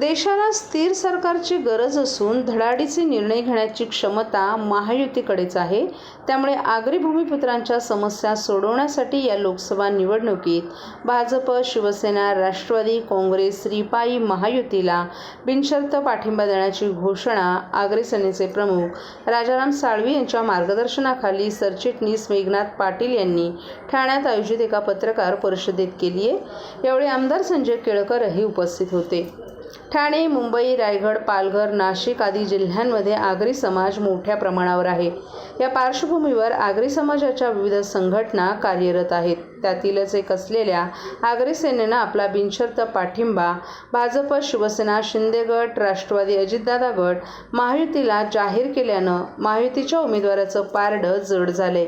देशाला स्थिर सरकारची गरज असून धडाडीचे निर्णय घेण्याची क्षमता महायुतीकडेच आहे. त्यामुळे आगरी भूमिपुत्रांच्या समस्या सोडवण्यासाठी या लोकसभा निवडणुकीत भाजप शिवसेना राष्ट्रवादी काँग्रेस रिपाई महायुतीला बिनशर्त पाठिंबा देण्याची घोषणा आगरी सेनेचे प्रमुख राजाराम साळवी यांच्या मार्गदर्शनाखाली सरचिटणीस मेघनाथ पाटील यांनी ठाण्यात आयोजित एका पत्रकार परिषदेत केली आहे यावेळी आमदार संजय केळकरही उपस्थित होते. ठाणे मुंबई रायगड पालघर नाशिक आदी जिल्ह्यांमध्ये आगरी समाज मोठ्या प्रमाणावर आहे. या पार्श्वभूमीवर आगरी समाजाच्या विविध संघटना कार्यरत आहेत. त्यातीलच एक असलेल्या आगरी सेनेनं आपला बिनशर्त पाठिंबा भाजप शिवसेना शिंदे गट राष्ट्रवादी अजितदादा गट महायुतीला जाहीर केल्यानं महायुतीच्या उमेदवाराचं पारडं जड झालंय.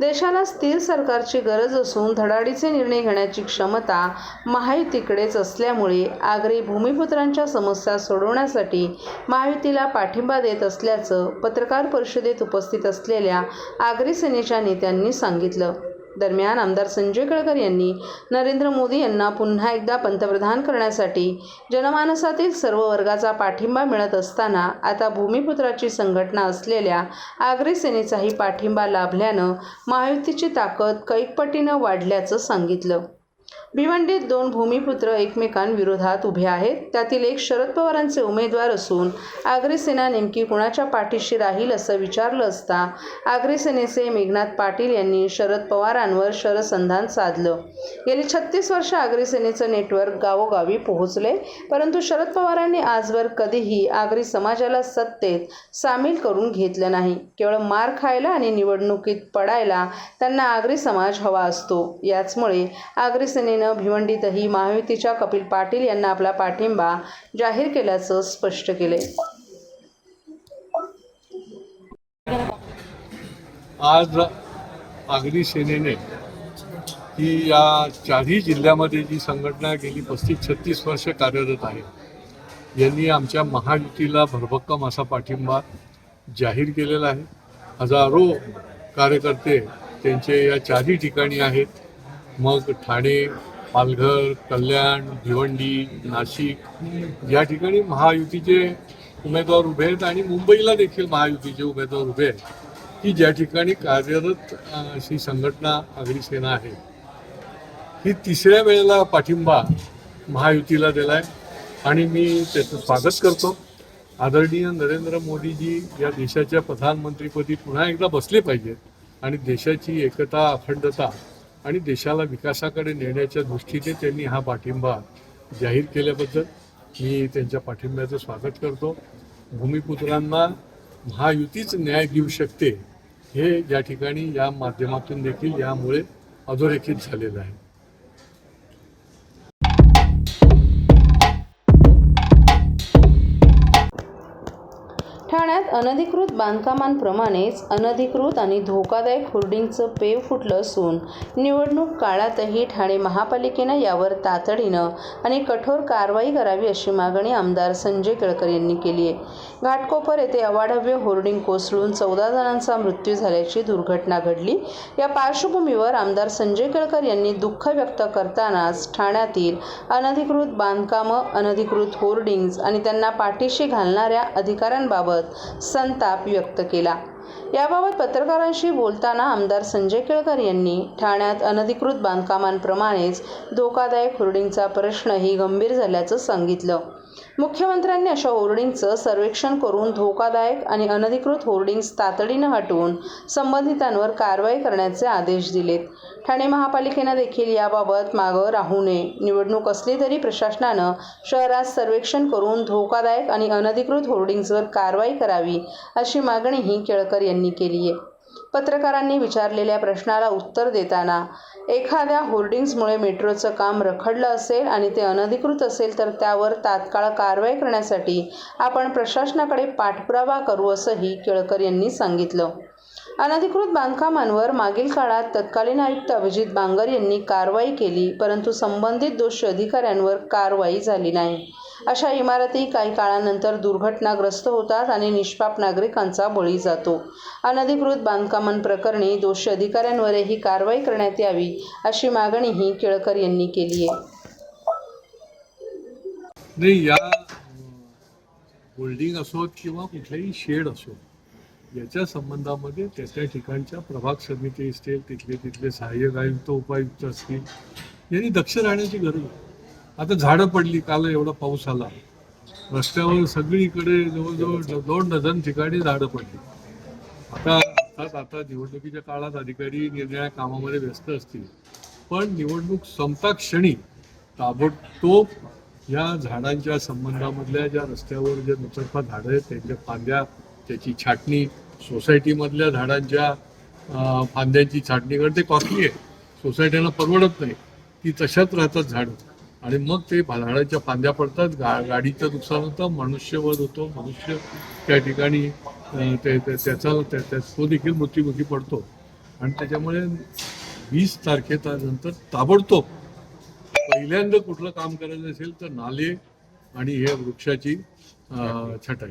देशाला स्थिर सरकारची गरज असून धडाडीचे निर्णय घेण्याची क्षमता महायुतीकडेच असल्यामुळे आगरी भूमिपुत्रांच्या समस्या सोडवण्यासाठी महायुतीला पाठिंबा देत असल्याचं पत्रकार परिषदेत उपस्थित असलेल्या आगरी सेनेच्या नेत्यांनी सांगितलं. दरम्यान आमदार संजय केळकर यांनी नरेंद्र मोदी यांना पुन्हा एकदा पंतप्रधान करण्यासाठी जनमानसातील सर्व वर्गाचा पाठिंबा मिळत असताना आता भूमिपुत्राची संघटना असलेल्या आगरी सेनेचाही पाठिंबा लाभल्यानं महायुतीची ताकद कैकपटीनं वाढल्याचं सांगितलं. भिवंडीत दोन भूमिपुत्र एकमेकांविरोधात उभे आहेत. त्यातील एक शरद पवारांचे उमेदवार असून आगरी सेना नेमकी कुणाच्या पाठीशी राहील असं विचारलं असता आग्रेसेनेचे मेघनाथ पाटील यांनी शरद पवारांवर शरसंधान साधलं. गेली छत्तीस वर्ष आग्रेसेनेचं नेटवर्क गावोगावी पोहोचले परंतु शरद पवारांनी आजवर कधीही आगरी समाजाला सत्तेत सामील करून घेतलं नाही. केवळ मार खायला आणि निवडणुकीत पडायला त्यांना आगरी समाज हवा असतो. याचमुळे आगरी सेनेनं भिवंडीतही महायुतीच्या कपिल पाटील यांना आपला पाठिंबा जाहीर केल्याचं स्पष्ट केले आज अग्निसेनेने सेनेने ही या चारही जिल्ह्यामध्ये जी संघटना गेली पस्तीस छत्तीस वर्ष कार्यरत आहे यांनी आमच्या महायुतीला भरभक्कम असा पाठिंबा जाहीर केलेला आहे. हजारो कार्यकर्ते त्यांचे या चारही ठिकाणी आहेत. मग ठाणे पालघर कल्याण भिवंडी नाशिक या ठिकाणी महायुतीचे उमेदवार उभे आहेत आणि मुंबईला देखील महायुतीचे उमेदवार उभे आहेत. की ज्या ठिकाणी कार्यरत अशी संघटना आगरी सेना आहे. ही तिसऱ्या वेळेला पाठिंबा महायुतीला दिलाय. आणि मी त्याचं स्वागत करतो. आदरणीय नरेंद्र मोदीजी या देशाच्या प्रधानमंत्रीपदी पुन्हा एकदा बसले पाहिजेत. आणि देशाची एकता अखंडता आणि देशाला विकासाकडे नेण्याच्या दृष्टीने त्यांनी हा पाठिंबा जाहीर केल्याबद्दल मी त्यांच्या पाठिंब्याचं स्वागत करतो. भूमिपुत्रांना महायुतीच न्याय देऊ शकते हे या ठिकाणी या माध्यमातून देखील यामुळे अधोरेखित झालेलं आहे. ठाण्यात अनधिकृत बांधकामांप्रमाणेच अनधिकृत आणि धोकादायक होर्डिंगचं पेव फुटलं असून निवडणूक काळातही ठाणे महापालिकेनं यावर तातडीनं आणि कठोर कारवाई करावी अशी मागणी आमदार संजय केळकर यांनी केली आहे. घाटकोपर येथे अवाढव्य होर्डिंग कोसळून चौदा जणांचा मृत्यू झाल्याची दुर्घटना घडली. या पार्श्वभूमीवर आमदार संजय केळकर यांनी दुःख व्यक्त करतानाच ठाण्यातील अनधिकृत बांधकामं अनधिकृत होर्डिंग्ज आणि त्यांना पाठीशी घालणाऱ्या अधिकाऱ्यांबाबत संताप व्यक्त केला. याबाबत पत्रकारांशी बोलताना आमदार संजय केळकर यांनी ठाण्यात अनधिकृत बांधकामांप्रमाणेच धोकादायक होर्डिंगचा प्रश्नही गंभीर झाल्याचं सांगितलं. मुख्यमंत्र्यांनी अशा होर्डिंगचं सर्वेक्षण करून धोकादायक आणि अनधिकृत होर्डिंग्स तातडीनं हटवून संबंधितांवर कारवाई करण्याचे आदेश दिलेत. ठाणे महापालिकेनं देखील याबाबत मागं राहू नये. निवडणूक असली तरी प्रशासनानं शहरात सर्वेक्षण करून धोकादायक आणि अनधिकृत होर्डिंग्जवर कारवाई करावी अशी मागणीही केळकर यांनी केली आहे पत्रकारांनी विचारलेल्या प्रश्नाला उत्तर देताना एखाद्या होर्डिंग्जमुळे मेट्रोचं काम रखडलं असेल आणि ते अनधिकृत असेल तर त्यावर तात्काळ कारवाई करण्यासाठी आपण प्रशासनाकडे पाठपुरावा करू असंही केळकर यांनी सांगितलं. अनधिकृत बांधकामांवर मागील काळात तत्कालीन आयुक्त अभिजित बांगर यांनी कारवाई केली परंतु संबंधित दोषी अधिकाऱ्यांवर कारवाई झाली नाही. अशा इमारती काही काळानंतर दुर्घटनाग्रस्त होतात आणि निष्पाप नागरिकांचा बळी जातो. अनधिकृत बांधकामांप्रकरणी दोषी अधिकाऱ्यांवरही कारवाई करण्यात यावी अशी मागणीही केळकर यांनी केली आहे. नाही या होल्डिंग असोत किंवा कुठलाही शेड असो याच्या संबंधामध्ये त्या त्या ठिकाणच्या प्रभाग समिती असतील तिथले तिथले सहाय्यक आयुक्त उपायुक्त असतील यांनी दक्ष राहण्याची गरज आहे. आता झाडं पडली काल एवढा पाऊस आला. रस्त्यावर सगळीकडे जवळजवळ दोन डझन ठिकाणी झाडं पडली. आता अर्थात आता निवडणुकीच्या काळात अधिकारी निर्णया कामामध्ये व्यस्त असतील. पण निवडणूक संपता क्षणी ताबडतोब या झाडांच्या संबंधामधल्या ज्या रस्त्यावर ज्या दुतर्फा झाडं आहेत त्यांच्या फांद्या त्याची छाटणी सोसायटीमधल्या झाडांच्या फांद्यांची छाटणी करते कॉस्टली आहे सोसायट्यांना परवडत नाही. ती तशाच राहतात झाडं. आणि मग ते झाडाच्या फांद्या पडतात. गा गाडीचं नुकसान होतं मनुष्यवध होतो. मनुष्य त्या ठिकाणी ते त्याचा त्या- त्या- तो देखील मृत्युमुखी पडतो. आणि त्याच्यामुळे वीस तारखेचा नंतर ताबडतोब पहिल्यांदा कुठलं काम करायचं असेल तर नाले आणि हे वृक्षाची छटाई.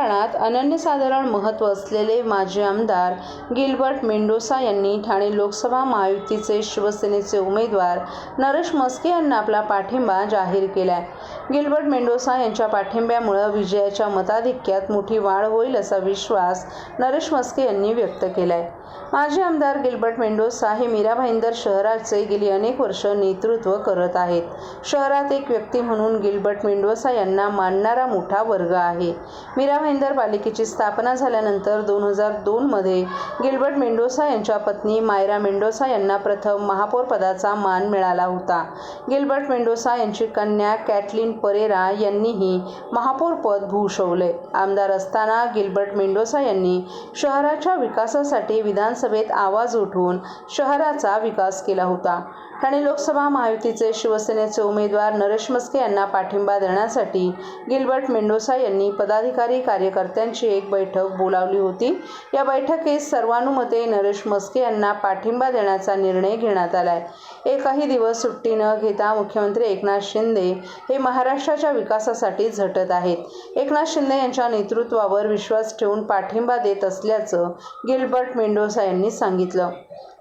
भाईंदरच्या राजकारणात अनन्यसाधारण महत्त्व असलेले माजी आमदार गिल्बर्ट मेंडोसा यांनी ठाणे लोकसभा महायुतीचे शिवसेनेचे उमेदवार नरेश मस्के यांना आपला पाठिंबा जाहीर केलाय. गिल्बर्ट मेंडोसा यांच्या पाठिंब्यामुळं विजयाच्या मताधिक्यात मोठी वाढ होईल असा विश्वास नरेश मस्के यांनी व्यक्त केलाय. माजी आमदार गिल्बर्ट मेंडोसा हे मीरा भाईंदर शहराचे गेली अनेक वर्ष नेतृत्व करत आहेत. शहरात एक व्यक्ती म्हणून गिल्बर्ट मेंडोसा यांना मानणारा मोठा वर्ग आहे. मीरा भाईंदर पालिकेची स्थापना झाल्यानंतर दोन हजार दोनमध्ये गिल्बर्ट मेंडोसा यांच्या पत्नी मायरा मेंडोसा यांना प्रथम महापौर पदाचा मान मिळाला होता. गिल्बर्ट मेंडोसा यांची कन्या कॅटलिन परेरा यांनीही महापौर पद भूषवले. आमदार असताना गिल्बर्ट मेंडोसा यांनी शहराच्या विकासासाठी विधान विधानसभेत आवाज उठवून शहराचा विकास केला होता. ठाणे लोकसभा महायुतीचे शिवसेनेचे उमेदवार नरेश मस्के यांना पाठिंबा देण्यासाठी गिल्बर्ट मेंडोसा यांनी पदाधिकारी कार्यकर्त्यांची एक बैठक बोलावली होती. या बैठकीत सर्वानुमते नरेश मस्के यांना पाठिंबा देण्याचा निर्णय घेण्यात आलाय. एकही दिवस सुट्टी न घेता मुख्यमंत्री एकनाथ शिंदे हे महाराष्ट्राच्या विकासासाठी झटत आहेत. एकनाथ शिंदे यांच्या नेतृत्वावर विश्वास ठेवून पाठिंबा देत असल्याचं गिल्बर्ट मेंडोसा यांनी सांगितलं.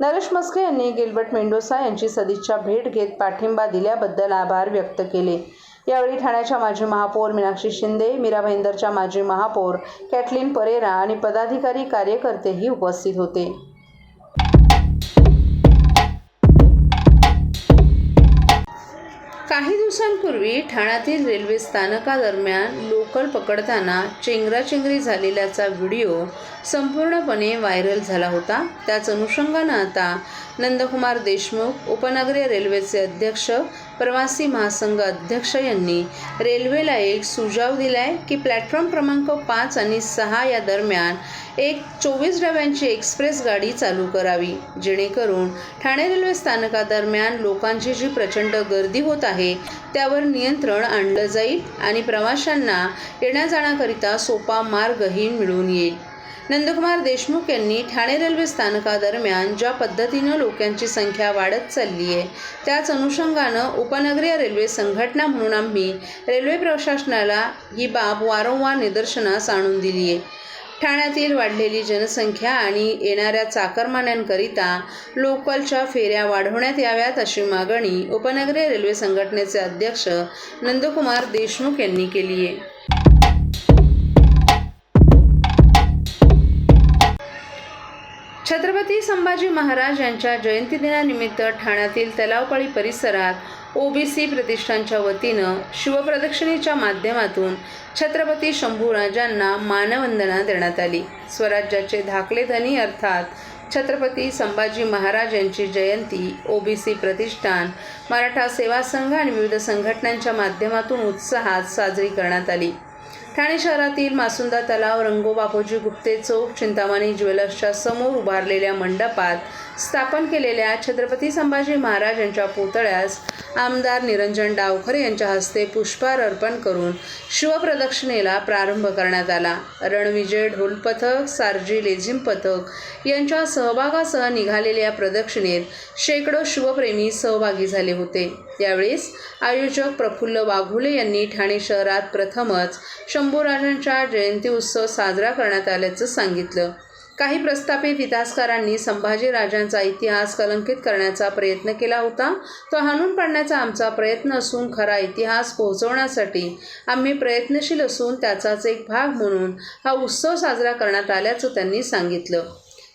नरेश मस्के यांनी गिल्बर्ट मेंडोसा यांची सदिच्छा भेट घेत पाठिंबा दिल्याबद्दल आभार व्यक्त केले. यावेळी ठाण्याच्या माजी महापौर मीनाक्षी शिंदे मीरा भाईंदरच्या माजी महापौर कॅटलिन परेरा आणि पदाधिकारी कार्यकर्तेही उपस्थित होते. काही दिवसांपूर्वी ठाण्यातील रेल्वे स्थानकादरम्यान लोकल पकडताना चेंगराचेंगरी झालेल्याचा व्हिडिओ संपूर्णपणे व्हायरल झाला होता. त्याच अनुषंगानं आता नंदकुमार देशमुख उपनगरीय रेल्वेचे अध्यक्ष प्रवासी महासंघ अध्यक्ष यांनी रेल्वेला एक सुझाव दिलाय की प्लॅटफॉर्म क्रमांक पाच आणि सहा या दरम्यान एक चोवीस डब्यांची एक्सप्रेस गाडी चालू करावी जेणेकरून ठाणे रेल्वे स्थानकादरम्यान लोकांची जी प्रचंड गर्दी होत आहे त्यावर नियंत्रण आणलं जाईल आणि प्रवाशांना येण्या जाण्याकरिता सोपा मार्गही मिळून येईल. नंदकुमार देशमुख यांनी ठाणे रेल्वे स्थानकादरम्यान ज्या पद्धतीनं लोकांची संख्या वाढत चालली आहे त्याच अनुषंगानं उपनगरीय रेल्वे संघटना म्हणून आम्ही रेल्वे प्रशासनाला ही बाब वारंवार निदर्शनास आणून दिली आहे. ठाण्यातील वाढलेली जनसंख्या आणि येणाऱ्या चाकरमान्यांकरिता लोकलच्या फेऱ्या वाढवण्यात याव्यात अशी मागणी उपनगरीय रेल्वे संघटनेचे अध्यक्ष नंदकुमार देशमुख यांनी केली आहे. छत्रपती संभाजी महाराज यांच्या जयंतीदिनानिमित्त ठाण्यातील तलावपाळी परिसरात ओबीसी प्रतिष्ठानच्या वतीनं शिवप्रदक्षिणेच्या माध्यमातून छत्रपती शंभूराजांना मानवंदना देण्यात आली. स्वराज्याचे धाकले धनी अर्थात छत्रपती संभाजी महाराज यांची जयंती ओबीसी प्रतिष्ठान मराठा सेवा संघ आणि विविध संघटनांच्या माध्यमातून उत्साहात साजरी करण्यात आली. ठाणे शहरातील मासुंदा तलाव रंगो बापूजी गुप्ते चौक चिंतामणी ज्वेलर्सच्या समोर उभारलेल्या मंडपात स्थापन केलेल्या छत्रपती संभाजी महाराज यांच्या पुतळ्यास आमदार निरंजन डावखर यांच्या हस्ते पुष्पहार अर्पण करून शिवप्रदक्षिणेला प्रारंभ करण्यात आला. रणविजय ढोल पथक सारजी लेझिम पथक यांच्या सहभागासह निघालेल्या या प्रदक्षिणेत शेकडो शिवप्रेमी सहभागी झाले होते. यावेळेस आयोजक प्रफुल्ल वाघुले यांनी ठाणे शहरात प्रथमच शंभूराजांच्या जयंती उत्सव साजरा करण्यात आल्याचं सांगितलं. काही प्रस्थापित इतिहासकारांनी संभाजीराजांचा इतिहास कलंकित करण्याचा प्रयत्न केला होता. तो हाणून पाडण्याचा आमचा प्रयत्न असून खरा इतिहास पोहोचवण्यासाठी आम्ही प्रयत्नशील असून त्याचाच एक भाग म्हणून हा उत्सव साजरा करण्यात आल्याचं त्यांनी सांगितलं.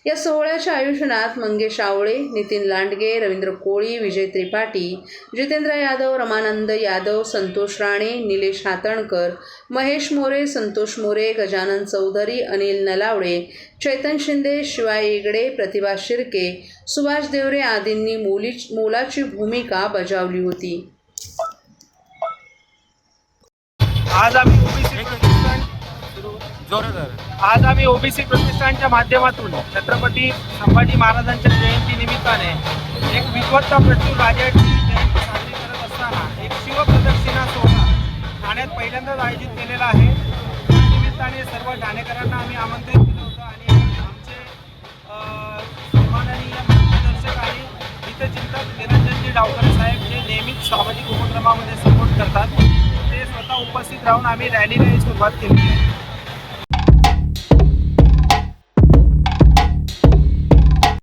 या सोहळ्याच्या आयोजनात मंगेश आवळे नितीन लांडगे रवींद्र कोळी विजय त्रिपाठी जितेंद्र यादव रमानंद यादव संतोष राणे निलेश हातणकर महेश मोरे संतोष मोरे गजानन चौधरी अनिल नलावडे चैतन शिंदे शिवाय एगडे प्रतिभा शिर्के सुभाष देवरे आदींनी मोली मोलाची भूमिका बजावली होती. आज आम्ही ओबीसी आज आम्ही ओबीसी प्रतिष्ठानच्या माध्यमातून छत्रपती संभाजी महाराजांच्या जयंती निमित्ताने एक विद्वत्त प्रचूर राजाची जयंती साजरी करत असताना एक शिवप्रदक्षिणा सोहळा ठाण्यात पहिल्यांदाच आयोजित केलेला आहे. त्या निमित्ताने सर्व ठाणेकरांना आम्ही आमंत्रित केलं होतं आणि आमचे अ, सन्माननीय मार्गदर्शक आणि हितचिंतक निरंजनजी डावकर साहेब जे नेहमीच सामाजिक उपक्रमामध्ये सपोर्ट करतात ते स्वतः उपस्थित राहून आम्ही रॅलीला सुरुवात केली आहे.